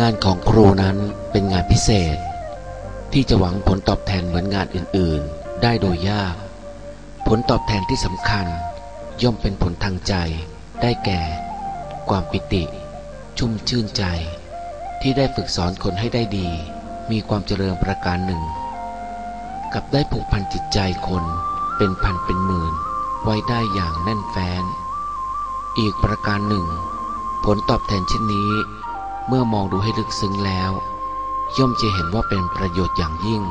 งานของครูนั้นเป็นงานพิเศษ ที่จะหวังผลตอบแทนเหมือนงานอื่นๆ ได้โดยยาก ผลตอบแทนที่สำคัญ ย่อมเป็นผลทางใจ ได้แก่ ความปิติ ชุ่มชื่นใจ ที่ได้ฝึกสอนคนให้ได้ดี มีความเจริญประการหนึ่ง กับได้ผูกพันจิตใจคนเป็นพันเป็นหมื่น ไว้ได้อย่างแน่นแฟ้น อีกประการหนึ่ง ผลตอบแทนเช่นนี้ เมื่อมองดูให้ลึกซึ้งแล้ว ย่อมจะเห็นว่าเป็นประโยชน์อย่างยิ่ง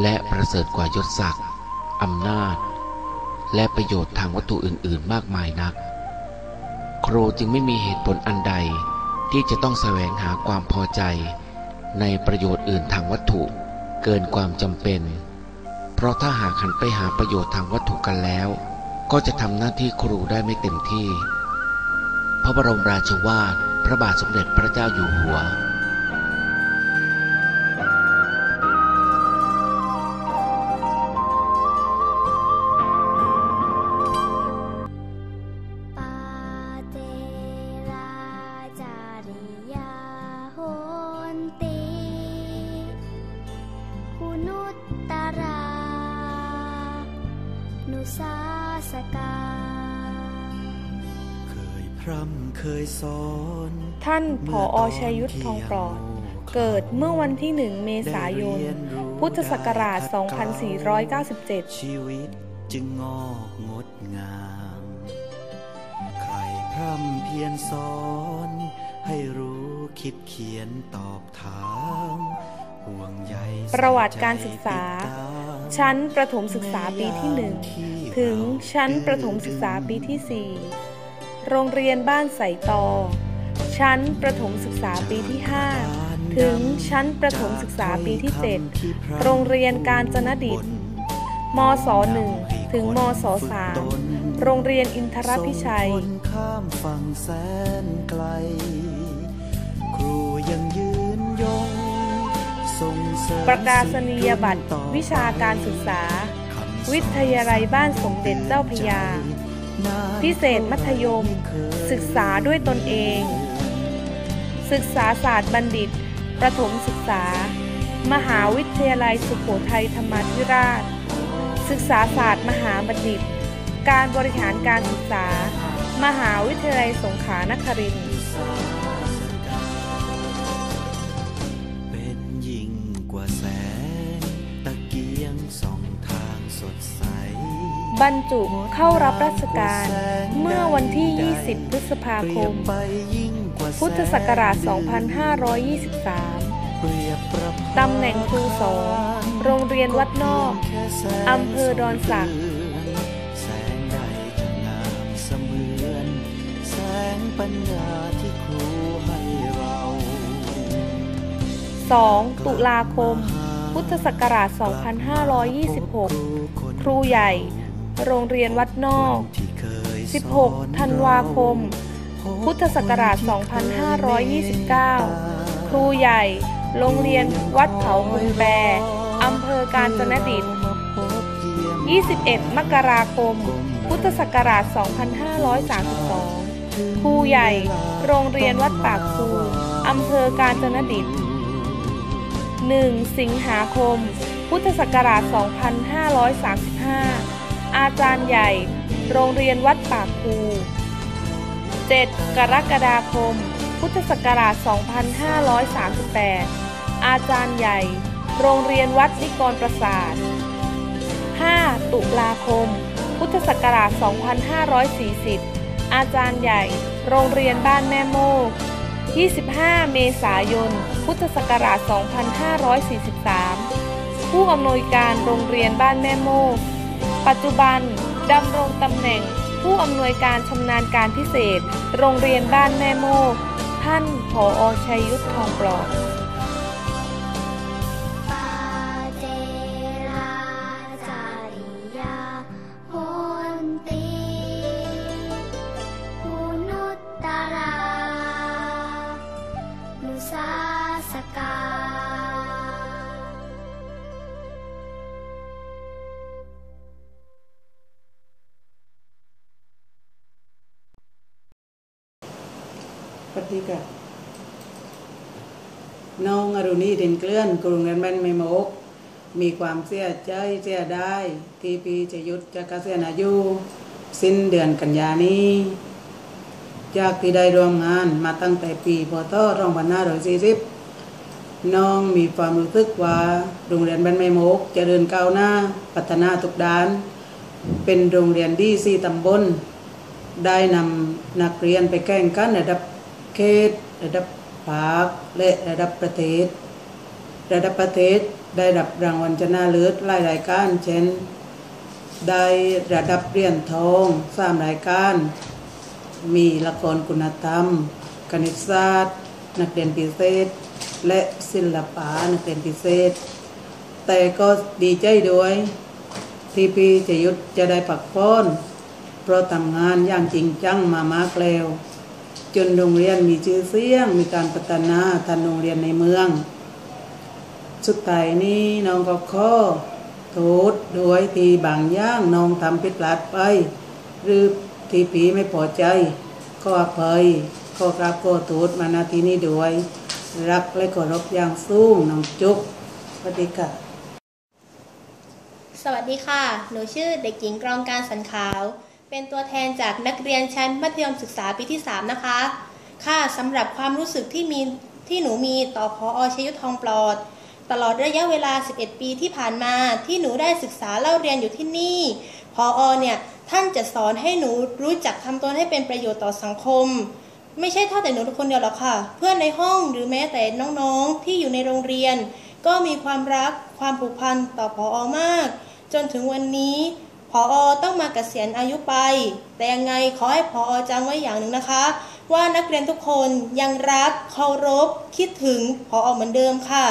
และประเสริฐกว่ายศศักดิ์อำนาจ และประโยชน์ทางวัตถุอื่น ๆ มากมายนัก ครูจึงไม่มีเหตุผลอันใดที่จะต้องแสวงหาความพอใจ ในประโยชน์อื่นทางวัตถุ เกินความจำเป็น เพราะถ้าหากหันไปหาประโยชน์ทางวัตถุกันแล้ว ก็จะทำหน้าที่ครูได้ไม่เต็มที่ พระบรมราชวาท พระบาทสมเด็จพระเจ้าอยู่หัว ท่านผออชัยยุทธทองปลอด เกิดเมื่อวันที่ 1 เมษายน พุทธศักราช 2497 ชีวิตจึงงอกงดงาม ใครพร่ำเพียรสอน ให้รู้คิดเขียนตอบถามห่วงใยประวัติการศึกษาใส่ใจติดตามชั้นประถมศึกษาปีที่ 1 ถึงชั้นประถมศึกษาปีที่ 4 โรงเรียนบ้านใส่ตอ ชั้นประถมศึกษาปีที่ 5 ถึงชั้นประถมศึกษาปีที่ 7 โรงเรียนการจนดิตมศ1ถึงมศ3โรงเรียนอินทรพิชัยข้ามฝั่งแสนไกล ครูยังยืนยงส่งเสริมประกาศนียบัตรวิชาการศึกษา วิทยาลัยบ้านสมเด็จเจ้าพยา พิเศษมัธยม ศึกษาด้วยตนเอง ศึกษาศาสตร์บัณฑิต ประถมศึกษา มหาวิทยาลัยสุโขทัยธรรมาธิราช ศึกษาศาสตร์มหาบัณฑิต การบริหารการศึกษา มหาวิทยาลัยสงขลานครินทร์ บรรจุเข้ารับราชการ เมื่อวันที่ 20 พฤษภาคมไปยิ่งกว่าแสงพุทธศักราช 2523เปรียบประภาตำแหน่งครูสอนโรงเรียนวัดนอก อำเภอดอนสักแสงใดจะงามเสมือนแสงปัญญาที่ครูให้เรา 2 ตุลาคม พุทธศักราช 2526 ครูใหญ่ โรงเรียนวัดนอกที่เคยสอน16 ธันวาคม พุทธศักราช 2529 ครูใหญ่ โรงเรียนวัดเขาบุงแบอำเภอการจนดิต21 มกราคม พุทธศักราช 2532 ครูใหญ่ โรงเรียนวัดปากคูอำเภอการจนดิต 1 สิงหาคม พุทธศักราช 2535 อาจารย์ใหญ่ โรงเรียนวัดปากคู7 กรกฎาคม พุทธศักราช 2538 อาจารย์ใหญ่ โรงเรียนวัดนิกรประสาท 5 ตุลาคม พุทธศักราช 2540 อาจารย์ใหญ่ โรงเรียนบ้านแม่โมก 25 เมษายน พุทธศักราช 2543 ผู้อำนวยการโรงเรียนบ้านแม่โมก ปัจจุบันดำรงตำแหน่งผู้อำนวยการชำนาญการพิเศษ โรงเรียนบ้านแม่โมกท่านผออชัยยุทธทองปลอด นี้ด่นเกลื่อนกรุงเรียนบ้านไม่โมก มีความเสียใจเสียได้ ที่ปีจะยุดจะเกษียณอายุ สิ้นเดือนกันยานี้จากที่ได้ร่วมงานมาตั้งแต่ปีพศ2540น้องมีความรู้สึกว่าโรงเรียนบ้านไม่โมกจเจริญก้าวหน้า พัฒนาทุกด้าน เป็นโรงเรียนดีสี่ตำบล ได้นำนักเรียนไปแข่งขันระดับเขตระดับภาคและระดับประเทศ ระดับประเทศได้รับรางวัลชนะเลิศหลายรายการ เช่น ได้ระดับเหรียญทองสามรายการ มีละครคุณธรรม คณิตศาสตร์ นักเรียนพิเศษ และศิลปะนักเรียนพิเศษ แต่ก็ดีใจด้วย ที่พี่จะยุทธจะได้ปักพ้อนเพราะทำงานอย่างจริงจังมามากแล้ว จนโรงเรียนมีชื่อเสียง มีการพัฒนาทันโรงเรียนในเมือง สุดท้ายนี้น้องก็ข้อโทษด้วยที่บางย่างน้องทำผิดพลาดไป หรือที่ผีไม่พอใจ ก็อภัยขอกราบขอโทษมาณที่นี้ด้วย รักและเคารพอย่างสูงน้องจุ๊บสวัสดีค่ะ สวัสดีค่ะ หนูชื่อเด็กหญิงกรองการสันขาว เป็นตัวแทนจากนักเรียนชั้นมัธยมศึกษาปีที่ 3 นะคะ ค่ะสำหรับความรู้สึกที่มีที่หนูมีต่อพออชยุทธทองปลอด ตลอดระยะเวลา 11 ปีที่ผ่านมาที่หนูได้ศึกษาเล่าเรียนอยู่ที่นี่ พออเนี่ยท่านจะสอนให้หนูรู้จักทำตนให้เป็นประโยชน์ต่อสังคม ไม่ใช่เท่าแต่หนูคนเดียวหรอกค่ะ เพื่อนในห้องหรือแม้แต่น้องๆ ที่อยู่ในโรงเรียน ก็มีความรักความผูกพันต่อพออมาก จนถึงวันนี้พออต้องมาเกษียณอายุไป แต่ยังไงขอให้พออจำไว้อย่างหนึ่งนะคะ ว่านักเรียนทุกคนยังรักเคารพคิดถึงพออเหมือนเดิมค่ะ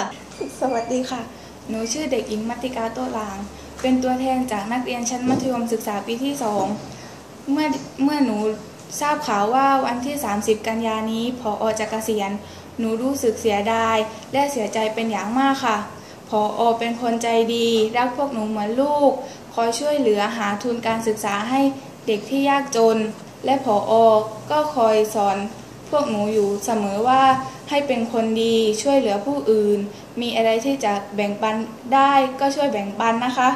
สวัสดีค่ะ หนูชื่อเด็กหญิงมัติกาโตลาง เป็นตัวแทนจากนักเรียนชั้นมัธยมศึกษาปีที่สองเมื่อเมื่อหนูทราบข่าวว่าวันที่ 30 กันยานี้พออจะเกษียณ หนูรู้สึกเสียดาย และเสียใจเป็นอย่างมากค่ะพออเป็นคนใจดีรักพวกหนูเหมือนลูก คอยช่วยเหลือหาทุนการศึกษาให้เด็กที่ยากจน และพออก็คอยสอนพวกหนูอยู่เสมอว่าให้เป็นคนดีช่วยเหลือผู้อื่น มีอะไรที่จะแบ่งปันได้ก็ช่วยแบ่งปันนะคะ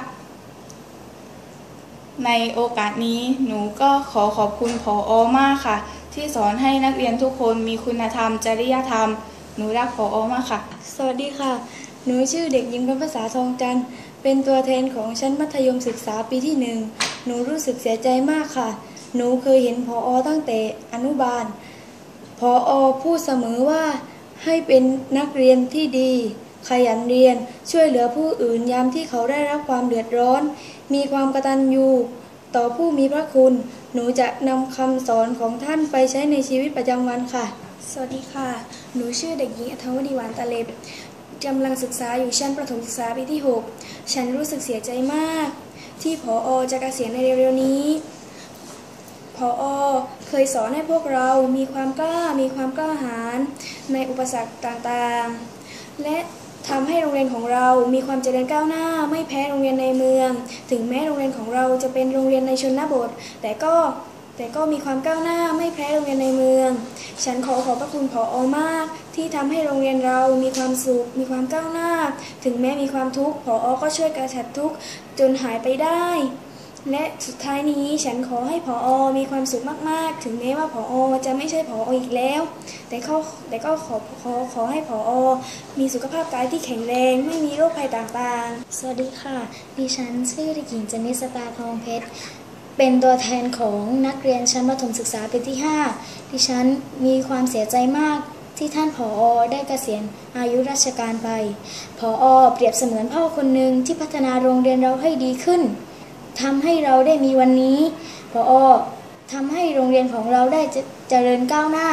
ในโอกาสนี้หนูก็ขอขอบคุณผออมากค่ะ ที่สอนให้นักเรียนทุกคนมีคุณธรรม จริยธรรม หนูรักผออมากค่ะ สวัสดีค่ะ หนูชื่อเด็กหญิงพันภาษาทองจันทร์เป็นตัวแทนของชั้นมัธยมศึกษาปีที่หนึ่งหนูรู้สึกเสียใจมากค่ะ หนูเคยเห็นพออตั้งแต่อนุบาลพออพูดเสมอว่าให้เป็นนักเรียนที่ดี ขยันเรียน ช่วยเหลือผู้อื่นยามที่เขาได้รับความเดือดร้อน มีความกตัญญูต่อผู้มีพระคุณ หนูจะนำคำสอนของท่านไปใช้ในชีวิตประจำวันค่ะ สวัสดีค่ะ หนูชื่อเด็กหญิงอัธวดีหวานตะเล็บกำลังศึกษาอยู่ชั้นประถมศึกษาปีที่ 6 ฉันรู้สึกเสียใจมาก ที่ผออจะเกษียณในเร็วๆนี้พออเคยสอนให้พวกเรามีความกล้า มีความกล้าหาญในอุปสรรคต่างๆ และ ทำให้โรงเรียนของเรามีความเจริญก้าวหน้า ไม่แพ้โรงเรียนในเมือง ถึงแม้โรงเรียนของเราจะเป็นโรงเรียนในชนบท แต่ก็แต่ก็มีความก้าวหน้าไม่แพ้โรงเรียนในเมือง ฉันขอขอบพระคุณผออมาก ที่ทำให้โรงเรียนเรามีความสุข มีความก้าวหน้า ถึงแม้มีความทุกข์ผออก็ช่วยกระชัดทุกข์จนหายไปได้ และสุดท้ายนี้ฉันขอให้ผออมีความสุขมากๆ ถึงแม้ว่าผออจะไม่ใช่ผอออีกแล้ว แต่ก็แต่ก็ขอขอขอให้ผออมีสุขภาพกายที่แข็งแรง ไม่มีโรคภัยต่างๆ สวัสดีค่ะ ดิฉันชื่อเด็กหญิงจนิสตาทองเพชร เป็นตัวแทนของนักเรียนชั้นประถมศึกษาปีที่ 5 ดิฉันมีความเสียใจมากที่ท่านผออได้เกษียณอายุราชการไป ผออเปรียบเสมือนพ่อคนหนึ่งที่พัฒนาโรงเรียนเราให้ดีขึ้น ทำให้เราได้มีวันนี้ผออทำให้โรงเรียนของเราได้เจเจริญก้าวหน้า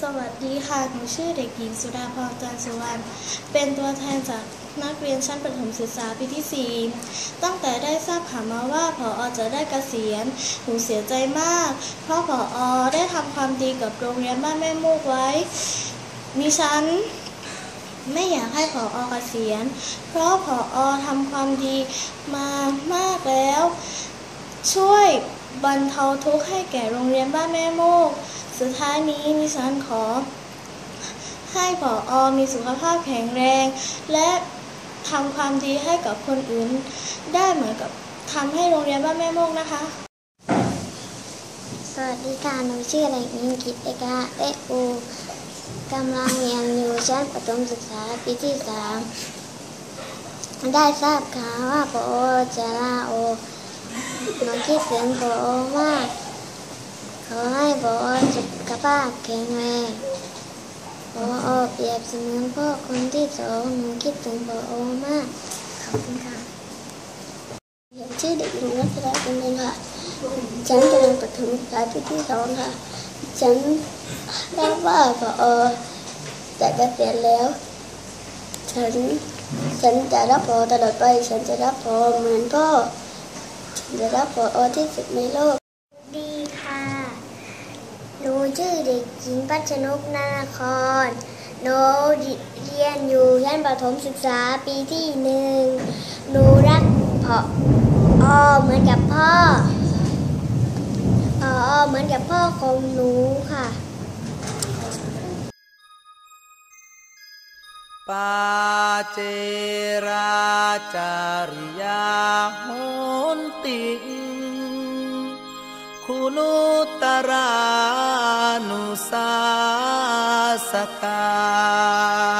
สวัสดีค่ะ หนูชื่อเด็กหญิงสุดาพรจันทร์สุวรรณ เป็นตัวแทนจากนักเรียนชั้นประถมศึกษาปีที่ 4 ตั้งแต่ได้ทราบข่าวมาว่าผออจะได้เกษียณ หนูเสียใจมาก เพราะผออได้ทำความดีกับโรงเรียนบ้านแม่มูกไว้ดิฉัน ไม่อยากให้ผออเกษียณ เพราะผออทำความดีมามากแล้ว ช่วยบรรเทาทุกข์ให้แก่โรงเรียนบ้านแม่โมก สุดท้ายนี้ดิฉันขอ ให้ผออมีสุขภาพแข็งแรง และทำความดีให้กับคนอื่น ได้เหมือนกับทำให้โรงเรียนบ้านแม่โมกนะคะ สวัสดีค่ะ หนูชื่ออะไรอิงกิตเอกาเอะอู กำลังเรียนอยู่ชั้นประถมศึกษาปีที่สามได้ทราบข่าวว่าพอจะลาออกหนูคิดถึงพอมาก ขอให้พอสุขภาพแข็งแรงพอเปรียบเสมือนพ่อคนที่สองหนูคิดถึงพอมาก ขอบคุณค่ะชื่อเด็กหญิงรัชดาเป็นเองค่ะฉันกำลังประถมศึกษาปีที่สองค่ะ ฉันทราบว่าพอจะเกษียณแล้ว ฉันฉันจะรับพอตลอดไป ฉันจะรับพอเหมือนพ่อฉันจะรับพอที่สุดในโลก ดีค่ะหนูชื่อเด็กหญิงปัชนกนาครหนูเรียนอยู่ชั้นประถมศึกษาปีที่หนึ่งหนูรักพออเหมือนกับพ่อ เหมือนกับพ่อของหนูค่ะปาเจราจาริยาโหนติงคุณุตรานุสาสกา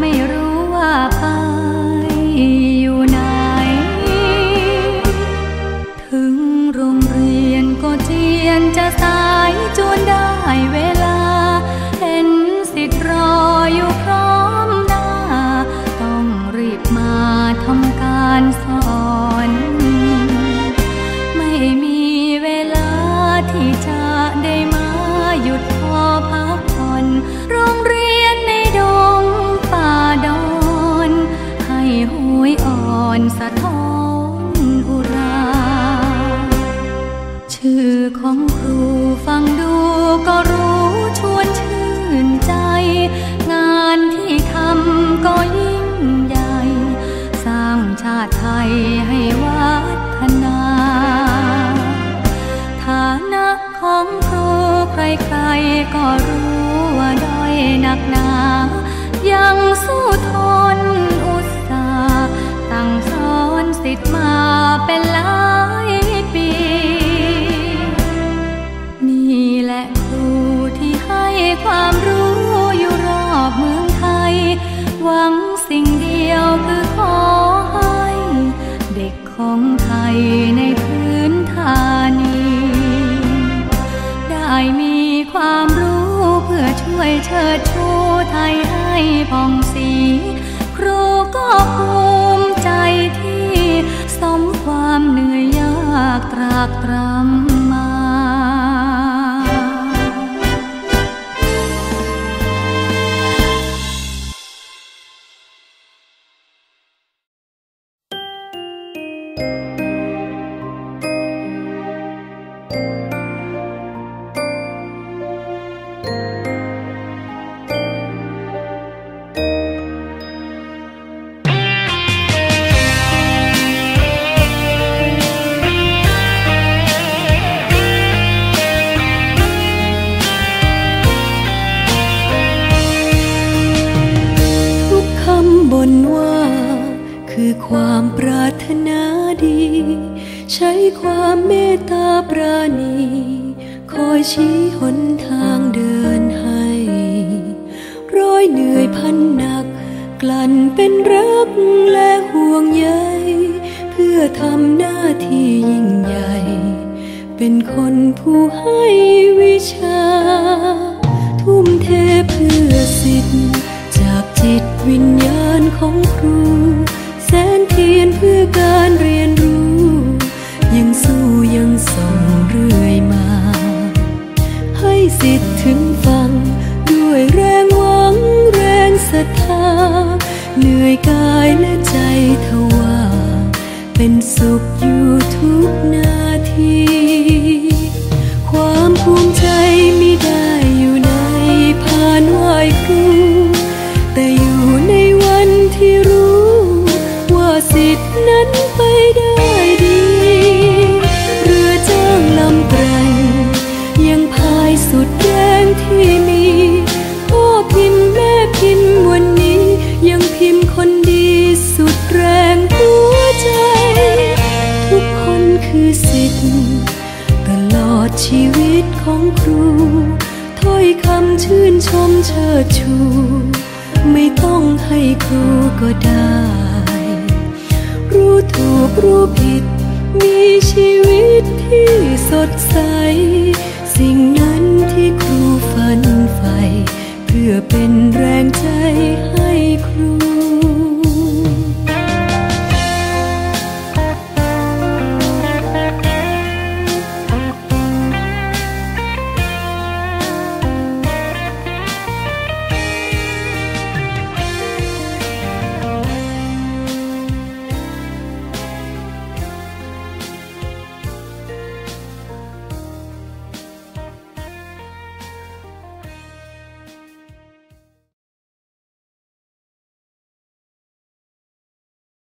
ไม่รู้ วยอ่อนสะท้อนอุรา ชื่อของครูฟังดูก็รู้ชวนชื่นใจ งานที่ทำก็ยิ่งใหญ่ สร้างชาติไทยให้วัฒนา ฐานะของครูใครๆก็รู้ว่าด้อยหนักหนา สิทธิ์มาเป็นหลายปี นี่แหละครูที่ให้ความรู้อยู่รอบเมืองไทย หวังสิ่งเดียวคือขอให้ เด็กของไทยในพื้นฐานี ได้มีความรู้เพื่อช่วยเชิดชูไทยให้ผ่องากตรา วงใยเพื่อทำหน้าที่ยิ่งใหญ่ เป็นคนผู้ให้วิชา ทุ่มเทเพื่อสิทธิ์ จากจิตวิญญาณของครู แสนเทียนเพื่อการเรียนรู้ ยังสู้ยังส่งเรื่อยมา ให้สิทธิ์ถึงฟังด้วยแรงหวังแรงศรัทธาเหนื่อยกายและใจ ใส สิ่งนั้นที่ครูฝันใฝ่เพื่อเป็นแรงใจให้ครู